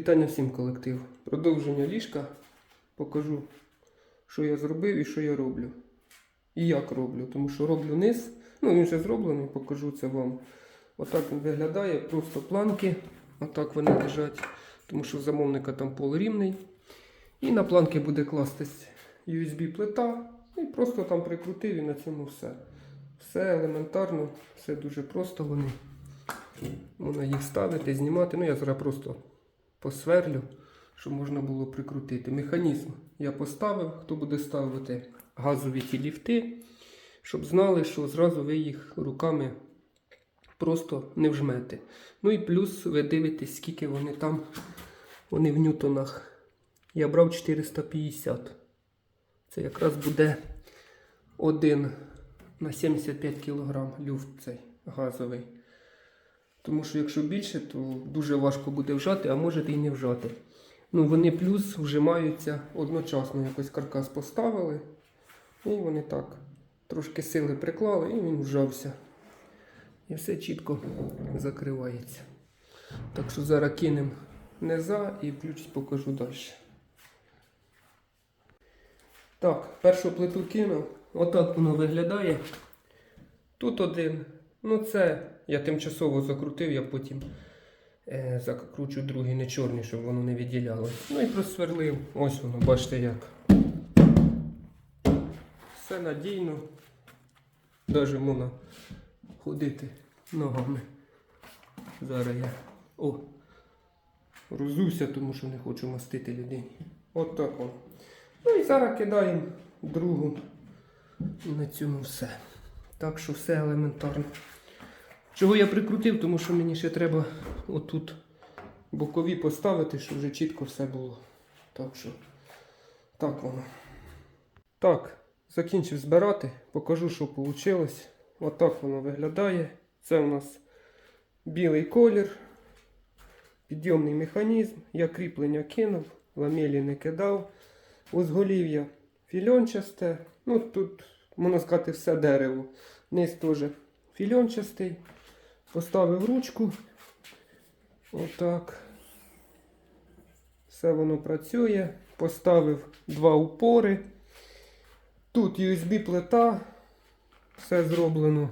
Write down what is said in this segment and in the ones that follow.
Вітання всім колектив. Продовження ліжка. Покажу, що я зробив і що я роблю. І як роблю. Тому що роблю низ. Ну, він вже зроблений, покажу це вам. Отак він виглядає, просто планки. Отак вони лежать. Тому що замовника там пол рівний. І на планки буде кластись USB-плита. І просто там прикрутив і на цьому все. Все елементарно, все дуже просто вони. Можна їх ставити, знімати. Ну, я зараз просто посверлю, щоб можна було прикрутити. Механізм я поставив, хто буде ставити газові ті ліфти, щоб знали, що зразу ви їх руками просто не вжмете. Ну і плюс ви дивитесь, скільки вони там, вони в ньютонах. Я брав 450. Це якраз буде один на 75 кг люфт цей газовий. Тому що якщо більше, то дуже важко буде вжати, а можете і не вжати. Ну, вони плюс вжимаються одночасно. Якось каркас поставили. І вони так трошки сили приклали, і він вжався. І все чітко закривається. Так що зараз кинемо низа і ключ покажу далі. Так, першу плиту кинув. Отак воно виглядає. Тут один. Ну, це я тимчасово закрутив, я потім е, закручу другий, не чорний, щоб воно не відділялося. Ну і просверлив. Ось воно, бачите як. Все надійно. Даже можна ходити ногами. Зараз я. О! Розуся, тому що не хочу мастити людині. От так воно. Ну і зараз кидаємо другу. На цьому все. Так що все елементарно. Чого я прикрутив, тому що мені ще треба отут бокові поставити, щоб вже чітко все було. Так що, так воно. Так, закінчив збирати, покажу, що вийшло. Отак воно виглядає. Це у нас білий колір, підйомний механізм. Я кріплення кинув, ламелі не кидав. Узголів'я фільончасте. Ну тут, можна сказати, все дерево. Низ теж фільончастий. Поставив ручку. Отак. Все воно працює. Поставив два упори. Тут USB-плита. Все зроблено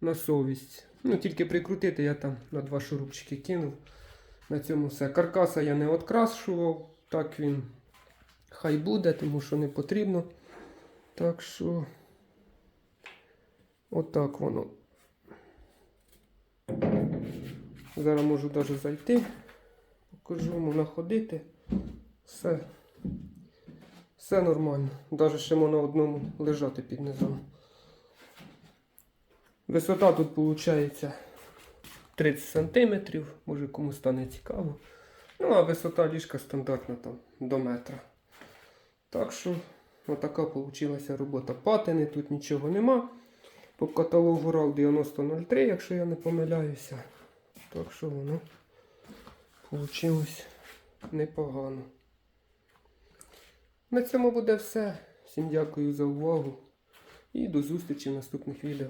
на совість. Ну, тільки прикрутити я там на два шурупчики кинув. На цьому все. Каркаса я не открашував. Так він хай буде, тому що не потрібно. Так що. Отак воно. Зараз можу навіть зайти. Покажу, можна ходити. Все. Все нормально. Навіть ще можна одному лежати під низом. Висота тут виходить 30 см, може кому стане цікаво. Ну, а висота ліжка стандартна там до метра. Так що, отака вийшла робота. Патини, тут нічого нема. По каталогу RAL 9003, якщо я не помиляюся. Так що воно вийшло непогано. На цьому буде все. Всім дякую за увагу і до зустрічі в наступних відео.